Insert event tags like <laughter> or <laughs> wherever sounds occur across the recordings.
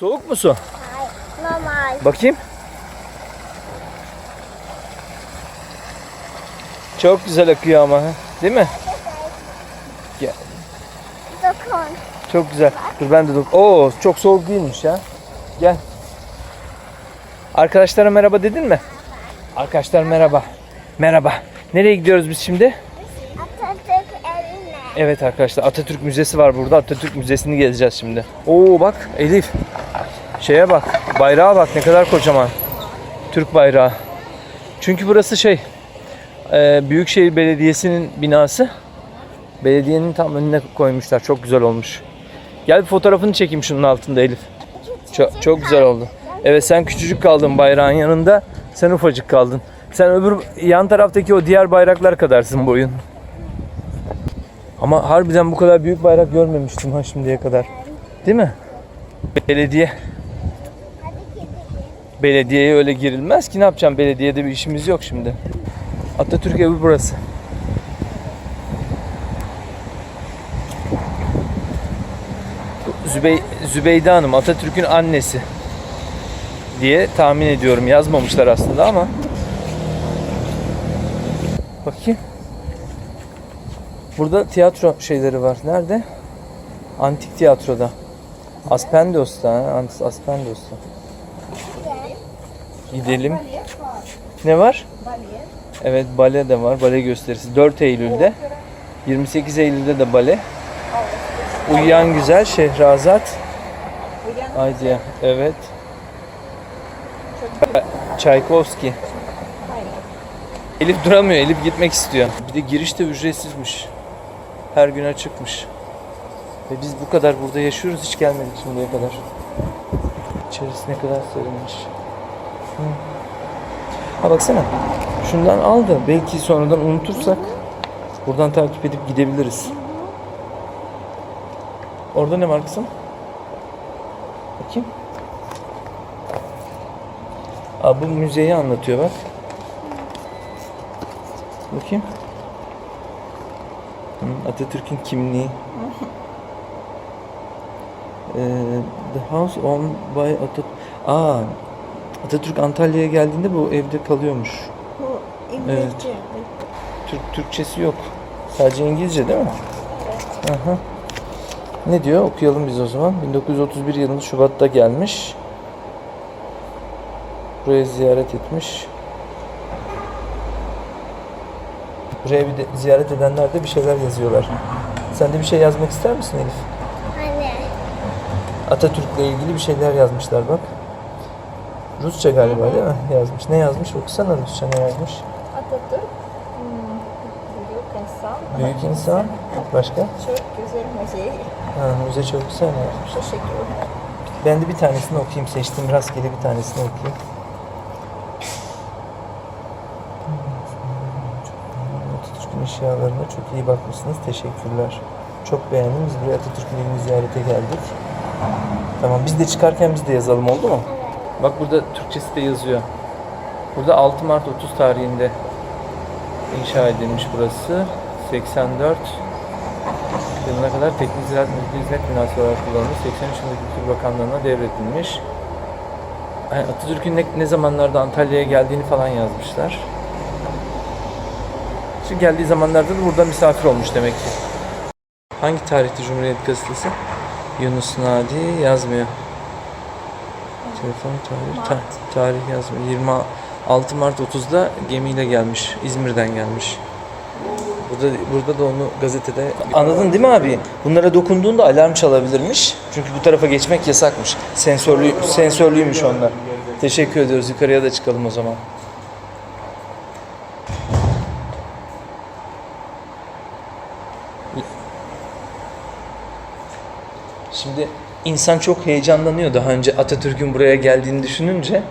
Soğuk mu su? Hayır. Normal. Bakayım. Çok güzel akıyor ama. ha, Değil mi? Gel. Dokun. Çok güzel. Dur ben de dok. Oo çok soğuk değilmiş ya. Gel. Arkadaşlara merhaba dedin mi? Arkadaşlar merhaba. Merhaba. Nereye gidiyoruz biz şimdi? Atatürk evine. Evet arkadaşlar Atatürk Müzesi var burada. Atatürk Müzesi'ni gezeceğiz şimdi. Oo bak Elif. Şeye bak. Bayrağa bak ne kadar kocaman. Türk bayrağı. Çünkü burası şey e, Büyükşehir Belediyesi'nin binası. Belediyenin tam önüne koymuşlar. Çok güzel olmuş. Gel bir fotoğrafını çekeyim şunun altında Elif. Çok, çok güzel oldu. Evet sen küçücük kaldın bayrağın yanında. Sen ufacık kaldın. Sen öbür yan taraftaki o diğer bayraklar kadarsın boyun. Ama harbiden bu kadar büyük bayrak görmemiştim ha şimdiye kadar. Değil mi? Belediye. Belediyeye öyle girilmez ki ne yapacağım belediyede bir işimiz yok şimdi. Atatürk evi burası. Zübey Zübeyde Hanım Atatürk'ün annesi diye tahmin ediyorum. Yazmamışlar aslında ama. Bakayım. Burada tiyatro şeyleri var. Nerede? Antik tiyatroda. Aspendos'ta. Aspendos'ta. Gidelim. Ne var? Evet bale de var. Bale gösterisi. 4 Eylül'de. 28 Eylül'de de bale. Uyuyan Güzel Şehrazat. Haydi evet. Çaykovski. Elif duramıyor. Elif gitmek istiyor. Bir de giriş de ücretsizmiş. Her gün açıkmış. Ve biz bu kadar burada yaşıyoruz hiç gelmedik şimdiye kadar. İçerisi ne kadar serinmiş. Ha baksana. Şundan al da belki sonradan unutursak buradan takip edip gidebiliriz. Orada ne var kızım? Bakayım. Aa, bu müzeyi anlatıyor bak. Bakayım. Atatürk'ün kimliği. <laughs> Ee, the house owned by Atatürk. Aa, Atatürk Antalya'ya geldiğinde bu evde kalıyormuş. Bu İngilizce. Türk Türkçesi yok. Sadece İngilizce değil mi? Aha. Ne diyor? Okuyalım biz o zaman. 1931 yılında Şubat'ta gelmiş. Buraya ziyaret etmiş. Buraya bir de ziyaret edenler de bir şeyler yazıyorlar. Sen de bir şey yazmak ister misin Elif? Anne. Atatürk'le ilgili bir şeyler yazmışlar bak. Rusça galiba değil mi? Yazmış. Ne yazmış? Okusana Rusça ne yazmış? Atatürk hmm, büyük insan. Büyük insan. Başka? Çok güzel müziği. Ha, müze çok güzel mi yazmış? Teşekkür ederim. Ben de bir tanesini okuyayım. Seçtiğim rastgele bir tanesini okuyayım. Atatürk'ün eşyalarına çok iyi bakmışsınız. Teşekkürler. Çok beğendim. Biz buraya Atatürk'ün evini ziyarete geldik. Tamam biz de çıkarken biz de yazalım oldu mu? Bak burada Türkçesi de yazıyor. Burada 6 Mart 30 tarihinde inşa edilmiş burası. 84 yılına kadar teknik ziraat mülki hizmet binası olarak kullanılmış. 83 yılında Kültür Bakanlığı'na devredilmiş. Yani Atatürk'ün ne, ne zamanlarda Antalya'ya geldiğini falan yazmışlar. Şimdi geldiği zamanlarda da burada misafir olmuş demek ki. Hangi tarihte Cumhuriyet Gazetesi? Yunus Nadi yazmıyor. Telefon tarih, ta- tarih yazmıyor. 26 Mart 30'da gemiyle gelmiş. İzmir'den gelmiş. Burada burada da onu gazetede Anladın değil mi abi? Bunlara dokunduğunda alarm çalabilirmiş. Çünkü bu tarafa geçmek yasakmış. Sensörlü sensörlüymüş onlar. Teşekkür ediyoruz. Yukarıya da çıkalım o zaman. Şimdi insan çok heyecanlanıyor daha önce Atatürk'ün buraya geldiğini düşününce.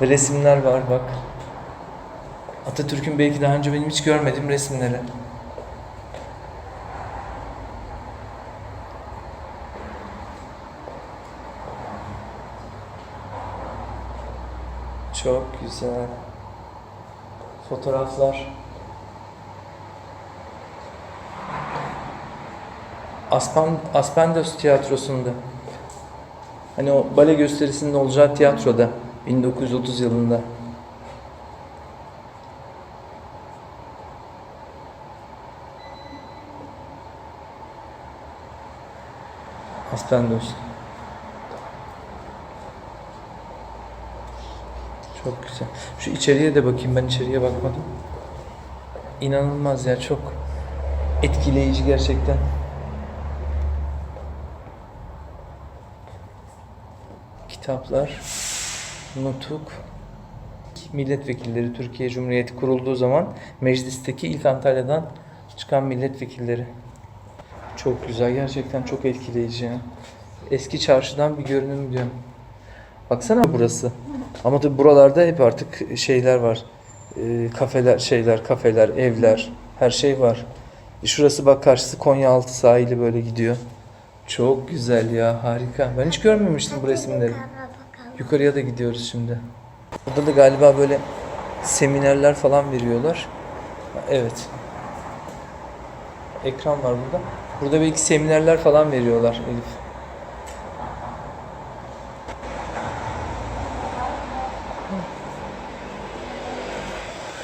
Ve resimler var bak. Atatürk'ün belki daha önce benim hiç görmediğim resimleri. Çok güzel. Fotoğraflar. Aspan, Aspendos tiyatrosunda. Hani o bale gösterisinin olacağı tiyatroda 1930 yılında. Aspendos. Çok güzel. Şu içeriye de bakayım ben içeriye bakmadım. İnanılmaz ya çok etkileyici gerçekten. Kitaplar, nutuk, milletvekilleri Türkiye Cumhuriyeti kurulduğu zaman meclisteki ilk Antalya'dan çıkan milletvekilleri. Çok güzel gerçekten çok etkileyici. Eski çarşıdan bir görünüm diyorum. Baksana burası. Ama tabi buralarda hep artık şeyler var. Ee, kafeler, şeyler, kafeler, evler, her şey var. E Şurası bak karşısı Konyaaltı sahili böyle gidiyor. Çok güzel ya, harika. Ben hiç görmemiştim bu resimleri. Yukarıya da gidiyoruz şimdi. Burada da galiba böyle seminerler falan veriyorlar. Evet. Ekran var burada. Burada belki seminerler falan veriyorlar Elif.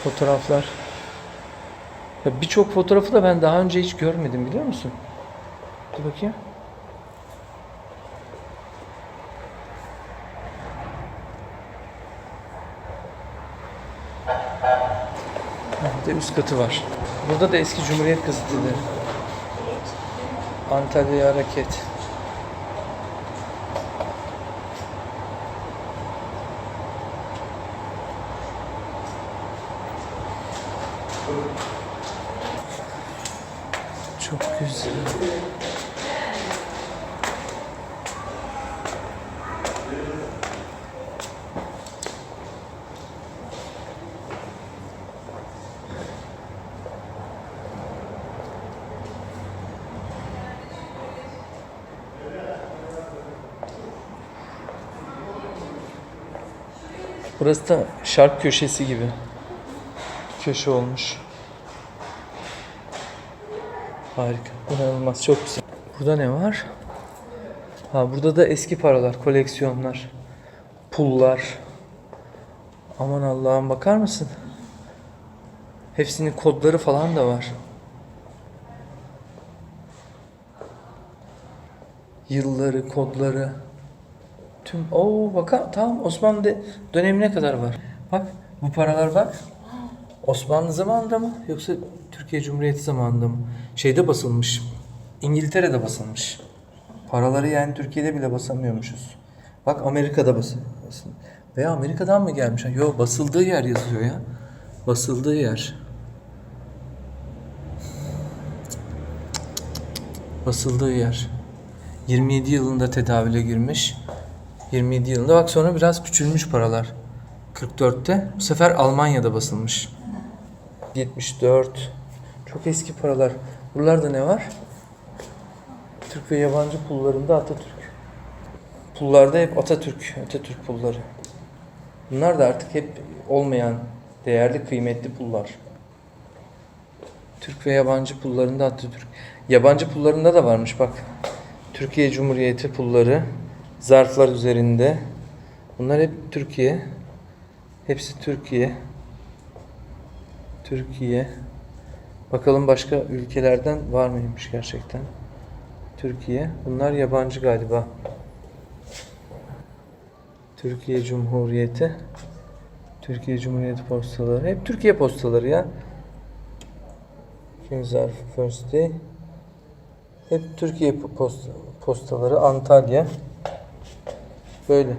Fotoğraflar. Ya birçok fotoğrafı da ben daha önce hiç görmedim biliyor musun? Dur bakayım. Üst katı var. Burada da eski Cumhuriyet gazeteleri. Antalya'ya hareket. Çok güzel. Burası da şark köşesi gibi. Köşe olmuş. Harika. İnanılmaz. Çok güzel. Burada ne var? Ha burada da eski paralar, koleksiyonlar. Pullar. Aman Allah'ım bakar mısın? Hepsinin kodları falan da var. Yılları, kodları. Tüm o baka tamam Osmanlı dönemine kadar var. Bak bu paralar bak. Osmanlı zamanında mı yoksa Türkiye Cumhuriyeti zamanında mı? Şeyde basılmış. İngiltere'de basılmış. Paraları yani Türkiye'de bile basamıyormuşuz. Bak Amerika'da basın. Veya Amerika'dan mı gelmiş? Yok basıldığı yer yazıyor ya. Basıldığı yer. Basıldığı yer. 27 yılında tedavüle girmiş. 27 yılında bak sonra biraz küçülmüş paralar. 44'te bu sefer Almanya'da basılmış. 74. Çok eski paralar. Buralarda ne var? Türk ve yabancı pullarında Atatürk. Pullarda hep Atatürk, Atatürk pulları. Bunlar da artık hep olmayan değerli, kıymetli pullar. Türk ve yabancı pullarında Atatürk. Yabancı pullarında da varmış bak. Türkiye Cumhuriyeti pulları zarflar üzerinde. Bunlar hep Türkiye. Hepsi Türkiye. Türkiye. Bakalım başka ülkelerden var mıymış gerçekten? Türkiye. Bunlar yabancı galiba. Türkiye Cumhuriyeti. Türkiye Cumhuriyeti postaları. Hep Türkiye postaları ya. King zarf First Day. Hep Türkiye posta, postaları. Antalya. Böyle.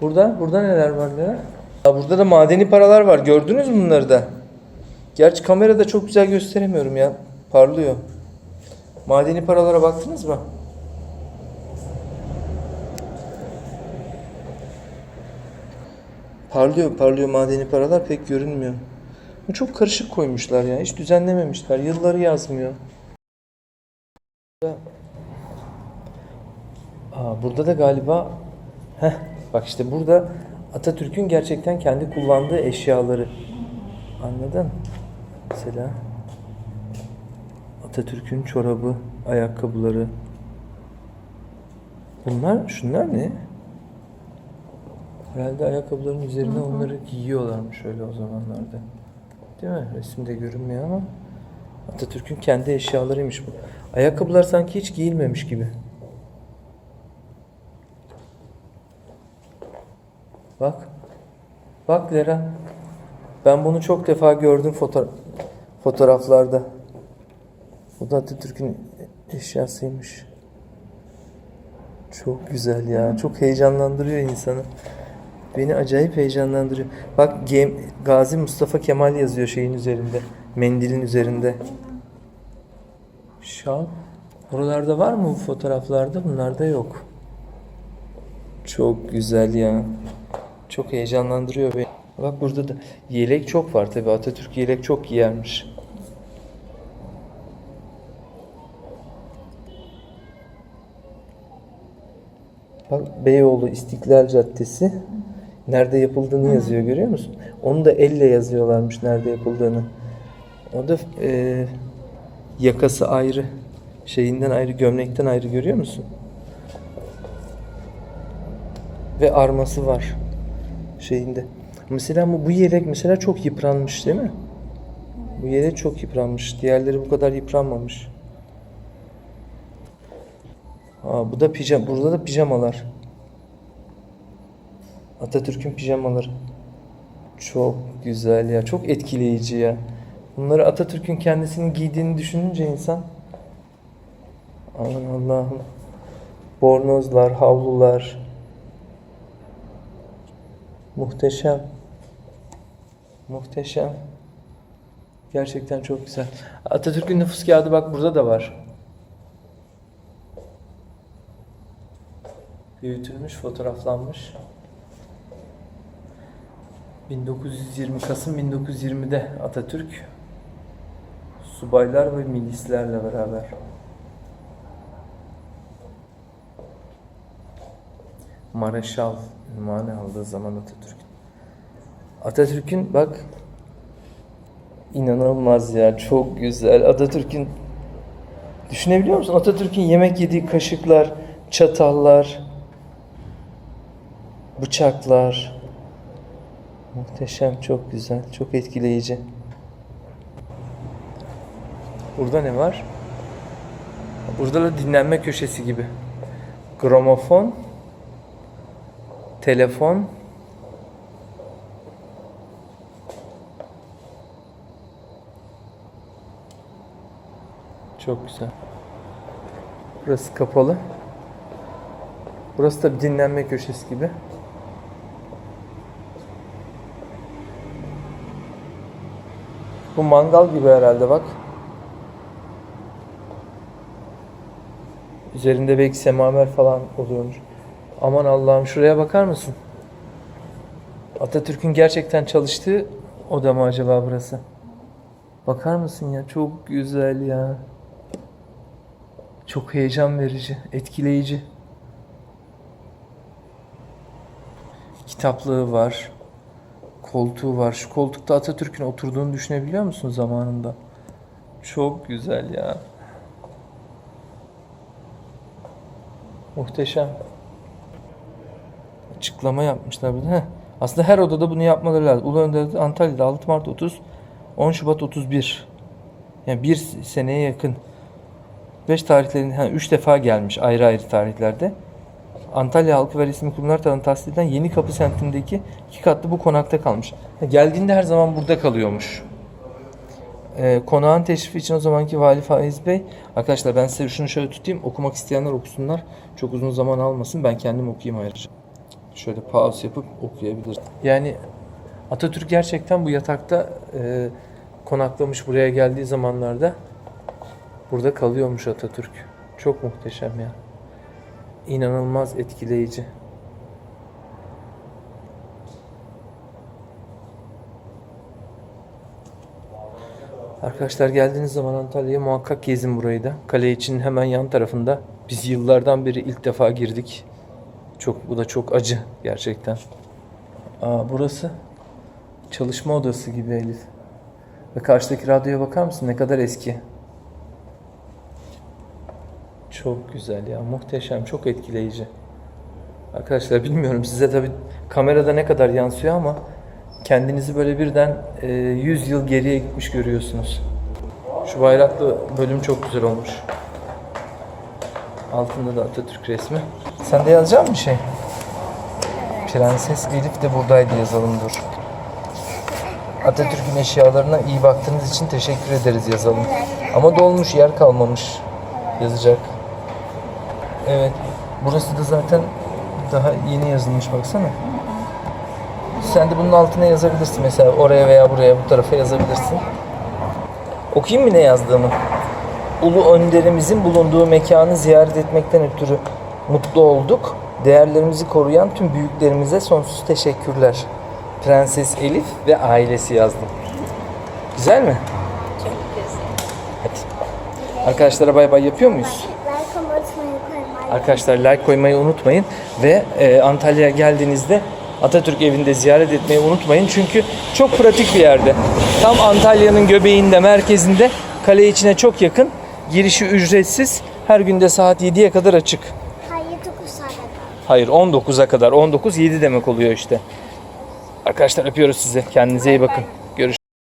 Burada, burada neler var neler? Ha, burada da madeni paralar var. Gördünüz mü bunları da? Gerçi kamerada çok güzel gösteremiyorum ya. Parlıyor. Madeni paralara baktınız mı? Parlıyor, parlıyor madeni paralar pek görünmüyor. Bu çok karışık koymuşlar ya. Hiç düzenlememişler. Yılları yazmıyor. Aa, burada da galiba Heh, bak işte burada Atatürk'ün gerçekten kendi kullandığı eşyaları. Anladın? Mesela Atatürk'ün çorabı, ayakkabıları. Bunlar, şunlar ne? Herhalde ayakkabıların üzerine onları giyiyorlarmış öyle o zamanlarda. Değil mi? Resimde görünmüyor ama Atatürk'ün kendi eşyalarıymış bu. Ayakkabılar sanki hiç giyilmemiş gibi. Bak. Bak Lera. Ben bunu çok defa gördüm foto fotoğraflarda. Bu da Atatürk'ün eşyasıymış. Çok güzel ya. Çok heyecanlandırıyor insanı. Beni acayip heyecanlandırıyor. Bak Gem- Gazi Mustafa Kemal yazıyor şeyin üzerinde. Mendilin üzerinde. Şal. Oralarda var mı bu fotoğraflarda? Bunlarda yok. Çok güzel ya. Çok heyecanlandırıyor beni. Bak burada da yelek çok var tabi. Atatürk yelek çok giyermiş. Bak Beyoğlu İstiklal Caddesi nerede yapıldığını yazıyor görüyor musun? Onu da elle yazıyorlarmış nerede yapıldığını. O da e, yakası ayrı, şeyinden ayrı, gömlekten ayrı görüyor musun? Ve arması var şeyinde. Mesela bu, bu yelek mesela çok yıpranmış değil mi? Bu yelek çok yıpranmış. Diğerleri bu kadar yıpranmamış. Aa, bu da pijama. Burada da pijamalar. Atatürk'ün pijamaları. Çok güzel ya. Çok etkileyici ya. Bunları Atatürk'ün kendisinin giydiğini düşününce insan aman Allah'ım. Bornozlar, havlular. Muhteşem. Muhteşem. Gerçekten çok güzel. Atatürk'ün nüfus kağıdı bak burada da var. Büyütülmüş, fotoğraflanmış. 1920 Kasım 1920'de Atatürk subaylar ve milislerle beraber. Mareşal ünvanı aldığı zaman Atatürk. Atatürk'ün bak inanılmaz ya çok güzel. Atatürk'ün düşünebiliyor musun? Atatürk'ün yemek yediği kaşıklar, çatallar, bıçaklar. Muhteşem, çok güzel, çok etkileyici. Burada ne var? Burada da dinlenme köşesi gibi. Gramofon, telefon, Çok güzel. Burası kapalı. Burası da bir dinlenme köşesi gibi. Bu mangal gibi herhalde bak. Üzerinde belki semaver falan oluyormuş. Aman Allah'ım şuraya bakar mısın? Atatürk'ün gerçekten çalıştığı oda mı acaba burası? Bakar mısın ya? Çok güzel ya. Çok heyecan verici, etkileyici. Kitaplığı var. Koltuğu var. Şu koltukta Atatürk'ün oturduğunu düşünebiliyor musun zamanında? Çok güzel ya. Muhteşem. Açıklama yapmışlar. Heh. Aslında her odada bunu yapmaları lazım. Ulu Önder'de Antalya'da 6 Mart 30, 10 Şubat 31. Yani bir seneye yakın. 5 tarihlerin, ha, 3 defa gelmiş ayrı ayrı tarihlerde. Antalya Halkı ve Resmi Kurumlar tarafından tahsis edilen Yeni Kapı semtindeki iki katlı bu konakta kalmış. Ha, Geldiğinde her zaman burada kalıyormuş. Ee, konağın teşrifi için o zamanki Vali Faiz Bey, arkadaşlar ben size şunu şöyle tutayım, okumak isteyenler okusunlar. Çok uzun zaman almasın, ben kendim okuyayım ayrıca. Şöyle pause yapıp okuyabilir. Yani Atatürk gerçekten bu yatakta e, konaklamış buraya geldiği zamanlarda burada kalıyormuş Atatürk. Çok muhteşem ya. İnanılmaz etkileyici. Arkadaşlar geldiğiniz zaman Antalya'ya muhakkak gezin burayı da. Kale için hemen yan tarafında. Biz yıllardan beri ilk defa girdik. Çok bu da çok acı gerçekten. Aa, burası çalışma odası gibi Elif. Ve karşıdaki radyoya bakar mısın? Ne kadar eski. Çok güzel ya. Muhteşem. Çok etkileyici. Arkadaşlar bilmiyorum size tabi kamerada ne kadar yansıyor ama kendinizi böyle birden e, 100 yıl geriye gitmiş görüyorsunuz. Şu bayraklı bölüm çok güzel olmuş. Altında da Atatürk resmi. Sen de yazacak mısın bir şey? Prenses Elif de buradaydı yazalım dur. Atatürk'ün eşyalarına iyi baktığınız için teşekkür ederiz yazalım. Ama dolmuş yer kalmamış yazacak. Evet. Burası da zaten daha yeni yazılmış baksana. Sen de bunun altına yazabilirsin mesela oraya veya buraya bu tarafa yazabilirsin. Okuyayım mı ne yazdığımı? Ulu önderimizin bulunduğu mekanı ziyaret etmekten ötürü mutlu olduk. Değerlerimizi koruyan tüm büyüklerimize sonsuz teşekkürler. Prenses Elif ve ailesi yazdım. Güzel mi? Çok güzel. Hadi. Arkadaşlara bay bay yapıyor muyuz? Arkadaşlar like koymayı unutmayın ve e, Antalya'ya geldiğinizde Atatürk evinde ziyaret etmeyi unutmayın. Çünkü çok pratik bir yerde. Tam Antalya'nın göbeğinde, merkezinde, kale içine çok yakın. Girişi ücretsiz. Her günde saat 7'ye kadar açık. Hayır dokuz saate kaldı. Hayır 19'a kadar. 19 7 demek oluyor işte. Arkadaşlar öpüyoruz sizi. Kendinize iyi bakın.